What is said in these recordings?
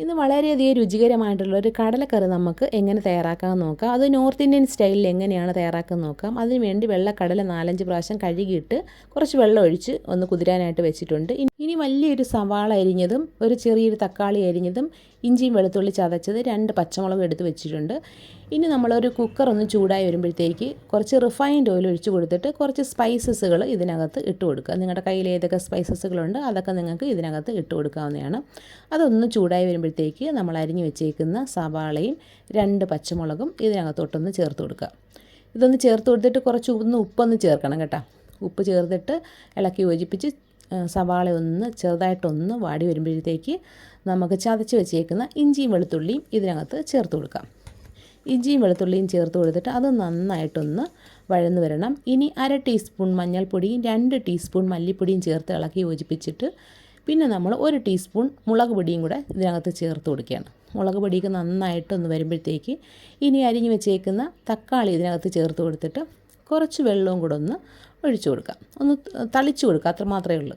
ഇന്ന് വളരെയധികം രുചികരമായിട്ടുള്ള ഒരു കടലക്കറി നമുക്ക് എങ്ങനെ തയ്യാറാക്കാമെന്ന് നോക്കാം. അത് നോർത്ത് ഇന്ത്യൻ സ്റ്റൈലിൽ എങ്ങനെയാണ് തയ്യാറാക്കാൻ നോക്കാം. അതിനുവേണ്ടി വെള്ളക്കടല നാലഞ്ച് പ്രാവശ്യം കഴുകിയിട്ട് കുറച്ച് വെള്ളം ഒഴിച്ച് ഒന്ന് കുതിരാനായിട്ട് വെച്ചിട്ടുണ്ട്. ഇനി വലിയൊരു സവാള അരിഞ്ഞതും ഒരു ചെറിയൊരു തക്കാളി അരിഞ്ഞതും ഇഞ്ചിയും വെളുത്തുള്ളി ചതച്ചത് രണ്ട് പച്ചമുളകും എടുത്ത് വെച്ചിട്ടുണ്ട്. ഇനി നമ്മളൊരു കുക്കർ ഒന്ന് ചൂടായി വരുമ്പോഴത്തേക്ക് കുറച്ച് റിഫൈൻഡ് ഓയിൽ ഒഴിച്ച് കൊടുത്തിട്ട് കുറച്ച് സ്പൈസസുകൾ ഇതിനകത്ത് ഇട്ട് കൊടുക്കുക. നിങ്ങളുടെ കയ്യിൽ ഏതൊക്കെ സ്പൈസസുകളുണ്ട് അതൊക്കെ നിങ്ങൾക്ക് ഇതിനകത്ത് ഇട്ട് കൊടുക്കാവുന്നതാണ്. അതൊന്ന് ചൂടായി വരുമ്പോഴത്തേക്ക് നമ്മൾ അരിഞ്ഞു വെച്ചേക്കുന്ന സവാളയും രണ്ട് പച്ചമുളകും ഇതിനകത്തോട്ടൊന്ന് ചേർത്ത് കൊടുക്കുക. ഇതൊന്ന് ചേർത്ത് കൊടുത്തിട്ട് കുറച്ച് ഒന്ന് ഉപ്പൊന്ന് ചേർക്കണം കേട്ടോ. ഉപ്പ് ചേർത്തിട്ട് ഇളക്കി യോജിപ്പിച്ച് സവാള ഒന്ന് ചെറുതായിട്ടൊന്ന് വാടി വരുമ്പോഴത്തേക്ക് നമുക്ക് ചതച്ച് വെച്ചേക്കുന്ന ഇഞ്ചിയും വെളുത്തുള്ളിയും ഇതിനകത്ത് ചേർത്ത് കൊടുക്കാം. ഇഞ്ചിയും വെളുത്തുള്ളിയും ചേർത്ത് കൊടുത്തിട്ട് അത് നന്നായിട്ടൊന്ന് വഴന്നു വരണം. ഇനി അര ടീസ്പൂൺ മഞ്ഞൾപ്പൊടിയും രണ്ട് ടീസ്പൂൺ മല്ലിപ്പൊടിയും ചേർത്ത് ഇളക്കി യോജിപ്പിച്ചിട്ട് പിന്നെ നമ്മൾ ഒരു ടീസ്പൂൺ മുളക് പൊടിയും കൂടെ ഇതിനകത്ത് ചേർത്ത് കൊടുക്കുകയാണ്. മുളക് പൊടിയൊക്കെ നന്നായിട്ടൊന്ന് വരുമ്പോഴത്തേക്ക് ഇനി അരിഞ്ഞു വെച്ചേക്കുന്ന തക്കാളി ഇതിനകത്ത് ചേർത്ത് കൊടുത്തിട്ട് കുറച്ച് വെള്ളവും കൂടെ ഒന്ന് ഒഴിച്ചു കൊടുക്കാം ഒന്ന് തളിച്ചു കൊടുക്കുക അത്ര മാത്രമേ ഉള്ളൂ.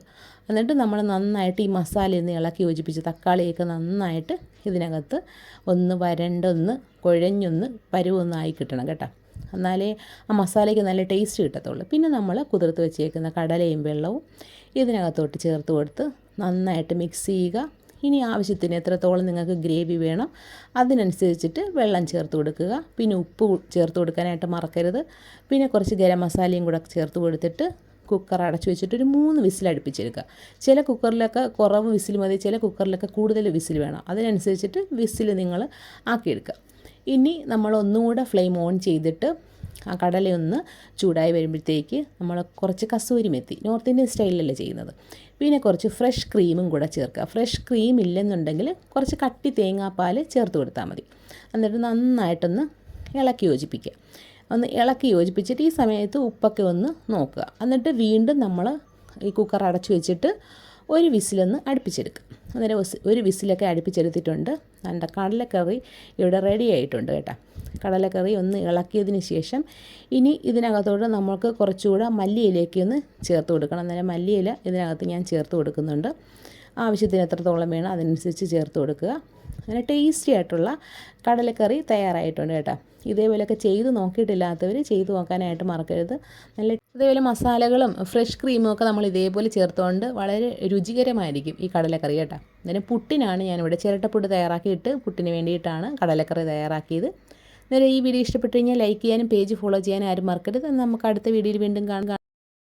എന്നിട്ട് നമ്മൾ നന്നായിട്ട് ഈ മസാല ഒന്ന് ഇളക്കി യോജിപ്പിച്ച് തക്കാളിയൊക്കെ നന്നായിട്ട് ഇതിനകത്ത് ഒന്ന് വരണ്ടൊന്ന് കുഴഞ്ഞൊന്ന് പരുവൊന്നായി കിട്ടണം കേട്ടോ. എന്നാലേ ആ മസാലയ്ക്ക് നല്ല ടേസ്റ്റ് കിട്ടത്തുള്ളൂ. പിന്നെ നമ്മൾ കുതിർത്ത് വെച്ചേക്കുന്ന കടലയും വെള്ളവും ഇതിനകത്തോട്ട് ചേർത്ത് കൊടുത്ത് നന്നായിട്ട് മിക്സ് ചെയ്യുക. ഇനി ആവശ്യത്തിന് എത്രത്തോളം നിങ്ങൾക്ക് ഗ്രേവി വേണം അതിനനുസരിച്ചിട്ട് വെള്ളം ചേർത്ത് കൊടുക്കുക. പിന്നെ ഉപ്പ് ചേർത്ത് കൊടുക്കാനായിട്ട് മറക്കരുത്. പിന്നെ കുറച്ച് ഗരം മസാലയും കൂടെ ചേർത്ത് കൊടുത്തിട്ട് കുക്കർ അടച്ചു വെച്ചിട്ട് ഒരു മൂന്ന് വിസിൽ അടുപ്പിച്ചെടുക്കുക. ചില കുക്കറിലൊക്കെ കുറവ് വിസിൽ മതി ചില കുക്കറിലൊക്കെ കൂടുതൽ വിസിൽ വേണം. അതിനനുസരിച്ചിട്ട് വിസിൽ നിങ്ങൾ ആക്കിയെടുക്കുക. ഇനി നമ്മൾ ഒന്നുകൂടെ ഫ്ലെയിം ഓൺ ചെയ്തിട്ട് ആ കടലയൊന്ന് ചൂടായി വരുമ്പോഴത്തേക്ക് നമ്മൾ കുറച്ച് കസൂരി മെത്തി നോർത്ത് ഇന്ത്യൻ സ്റ്റൈലിലല്ലേ ചെയ്യുന്നത്. പിന്നെ കുറച്ച് ഫ്രഷ് ക്രീമും കൂടെ ചേർക്കുക. ഫ്രഷ് ക്രീം ഇല്ലെന്നുണ്ടെങ്കിൽ കുറച്ച് കട്ടി തേങ്ങാപ്പാൽ ചേർത്ത് കൊടുത്താൽ മതി. എന്നിട്ട് നന്നായിട്ടൊന്ന് ഇളക്കി യോജിപ്പിക്കുക. ഒന്ന് ഇളക്കി യോജിപ്പിച്ചിട്ട് ഈ സമയത്ത് ഉപ്പൊക്കെ ഒന്ന് നോക്കുക. എന്നിട്ട് വീണ്ടും നമ്മൾ ഈ കുക്കർ അടച്ചു വെച്ചിട്ട് ഒരു വിസിലൊന്ന് അടുപ്പിച്ചെടുക്കാം. അന്നേരം ഒരു വിസിലൊക്കെ അടുപ്പിച്ചെടുത്തിട്ടുണ്ട്. എന്റെ കടലക്കറി ഇവിടെ റെഡി ആയിട്ടുണ്ട് കേട്ടോ. കടലക്കറി ഒന്ന് ഇളക്കിയതിന് ശേഷം ഇനി ഇതിനകത്തോട് നമുക്ക് കുറച്ചുകൂടെ മല്ലിയിലേക്ക് ഒന്ന് ചേർത്ത് കൊടുക്കണം. അന്നേരം മല്ലിയില ഇതിനകത്ത് ഞാൻ ചേർത്ത് കൊടുക്കുന്നുണ്ട്. ആവശ്യത്തിന് എത്രത്തോളം വേണം അതനുസരിച്ച് ചേർത്ത് കൊടുക്കുക. അങ്ങനെ ടേസ്റ്റി ആയിട്ടുള്ള കടലക്കറി തയ്യാറായിട്ടുണ്ട് കേട്ടോ. ഇതേപോലെയൊക്കെ ചെയ്ത് നോക്കിയിട്ടില്ലാത്തവർ ചെയ്ത് നോക്കാനായിട്ട് മറക്കരുത്. നല്ല ഇതേപോലെ മസാലകളും ഫ്രഷ് ക്രീമും ഒക്കെ നമ്മൾ ഇതേപോലെ ചേർത്തുകൊണ്ട് വളരെ രുചികരമായിരിക്കും ഈ കടലക്കറി കേട്ടോ. അന്നേരം പുട്ടിനാണ് ഞാനിവിടെ ചിരട്ടപ്പുട്ട് തയ്യാറാക്കിയിട്ട് പുട്ടിന് വേണ്ടിയിട്ടാണ് കടലക്കറി തയ്യാറാക്കിയത്. അന്നേരം ഈ വീഡിയോ ഇഷ്ടപ്പെട്ടു കഴിഞ്ഞാൽ ലൈക്ക് ചെയ്യാനും പേജ് ഫോളോ ചെയ്യാനും ആരും മറക്കരുത്. നമുക്ക് അടുത്ത വീഡിയോയിൽ വീണ്ടും കാണാം.